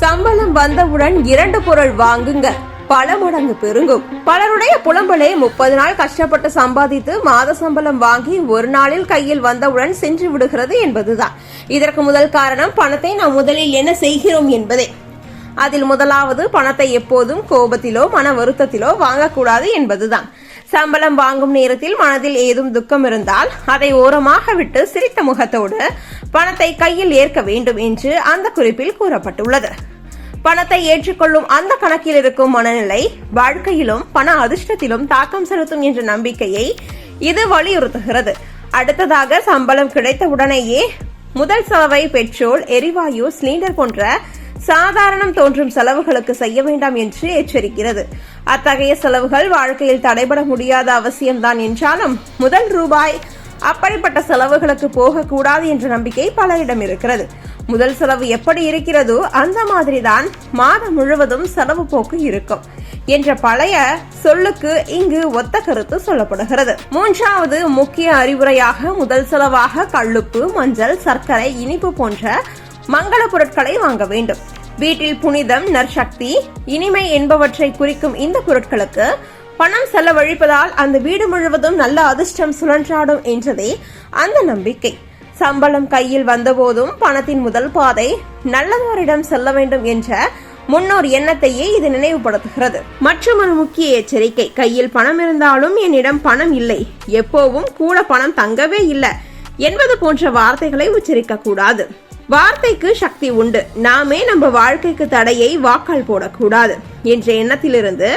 சம்பளம் வந்தவுடன் இரண்டு பொருள் வாங்குங்க. பல மடங்கு பெருங்கும் பலருடைய புலம்பலே முப்பது நாள் கஷ்டப்பட்டு சம்பாதித்து மாத சம்பளம் வாங்கி ஒரு நாளில் கையில் வந்தவுடன் சென்று விடுகிறது என்பதுதான். இதற்கு முதல் காரணம் பணத்தை நாம் முதலில் என்ன செய்கிறோம் என்பதே. அதில் முதலாவது பணத்தை எப்போதும் கோபத்திலோ மன வருத்தத்திலோ வாங்கக்கூடாது என்பதுதான். சம்பளம் வாங்கும் நேரத்தில் மனதில் ஏதும் துக்கம் இருந்தால் அதை ஓரமாக விட்டு சிரித்த முகத்தோடு பணத்தை கையில் ஏற்க வேண்டும் என்று அந்த குறிப்பில் கூறப்பட்டுள்ளது. பணத்தை ஏற்றுக்கொள்ளும் அந்த கணக்கில் இருக்கும் மனநிலை வாழ்க்கையிலும் பண அதிர்ஷ்டத்திலும் தாக்கம் செலுத்தும் என்ற நம்பிக்கையை இது வலியுறுத்துகிறது. அடுத்ததாக சம்பளம் கிடைத்த உடனேயே முதல் செலவை பெட்ரோல் எரிவாயு சிலிண்டர் போன்ற சாதாரணம் தோன்றும் செலவுகளுக்கு செய்ய வேண்டாம் என்று எச்சரிக்கிறது. அத்தகைய செலவுகள் வாழ்க்கையில் தடைபட முடியாத அவசியம்தான் என்றாலும் முதல் ரூபாய் அப்படிப்பட்ட செலவுகளுக்கு போகக்கூடாது என்ற நம்பிக்கை பலரிடம் இருக்கிறது. முதல் செலவு எப்படி இருக்கிறதோ அந்த மாதிரி தான் மாதம் முழுவதும் செலவு போக்கு இருக்கும் என்ற பழைய சொல்லுக்கு இங்கு ஒத்த கருத்து சொல்லப்படுகிறது. மூன்றாவது முக்கிய அறிவுரையாக முதல் செலவாக கள்ளுப்பு மஞ்சள் சர்க்கரை இனிப்பு போன்ற மங்கள பொருட்களை வாங்க வேண்டும். வீட்டில் புனிதம் நற்சக்தி இனிமை என்பவற்றை குறிக்கும் இந்த பொருட்களுக்கு பணம் செலவழிப்பதால் அந்த வீடு முழுவதும் நல்ல அதிர்ஷ்டம் சுழன்றாடும் என்றதே அந்த நம்பிக்கை. சம்பளம் கையில் வந்தபோதும் பணத்தின் முதல் பாதை நல்லதோரிடம் செல்ல வேண்டும் என்ற முன்னோர் எண்ணத்தையே இது நினைவுபடுத்துகிறது. மற்றும் ஒரு முக்கிய எச்சரிக்கை கையில் பணம் இருந்தாலும் என்னிடம் பணம் இல்லை. எப்போவும் கூட பணம் தங்கவே இல்லை என்பது போன்ற வார்த்தைகளை உச்சரிக்க கூடாது வார்த்தைக்கு சக்தி உண்டு. நாமே நம்ம வாழ்க்கைக்கு தடையை வாக்கால் போடக்கூடாது என்ற எண்ணத்திலிருந்து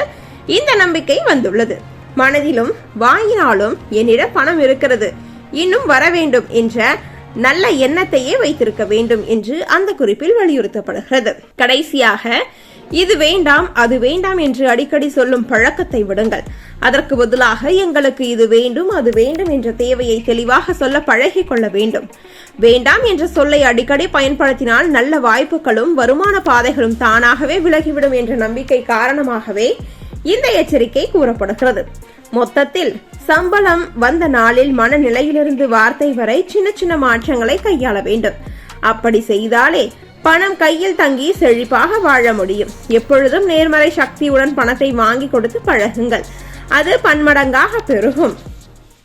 இந்த நம்பிக்கை வந்துள்ளது. மனதிலும் வாங்கினாலும் என்னிடம் பணம் இருக்கிறது. இன்னும் வர வேண்டும் என்ற நல்ல எண்ணத்தையே வைத்திருக்க வேண்டும் என்று அந்த குறிப்பில் வலியுறுத்தப்படுகிறது. கடைசியாக இது வேண்டாம் அது வேண்டாம் என்று அடிக்கடி சொல்லும் பழக்கத்தை விடுங்கள். அதற்கு பதிலாக எங்களுக்கு இது வேண்டும் அது வேண்டும் என்ற தேவையை தெளிவாக சொல்ல பழகிக் கொள்ள வேண்டும். வேண்டாம் என்ற சொல்லை அடிக்கடி பயன்படுத்தினால் நல்ல வாய்ப்புகளும் வருமான பாதைகளும் தானாகவே விலகிவிடும் என்ற நம்பிக்கை காரணமாகவே இந்த எச்சரிக்கை கூறப்படுகிறது. மொத்தத்தில் சம்பளம் வந்த நாளில் மனநிலையிலிருந்து வார்த்தை வரை சின்ன சின்ன மாற்றங்களை கையாள வேண்டும். அப்படி செய்தாலே பணம் கையில் தங்கி செழிப்பாக வாழ முடியும். எப்பொழுதும் நேர்மறை சக்தியுடன் பணத்தை வாங்கி கொடுத்து பழகுங்கள். அது பன்மடங்காக பெருகும்.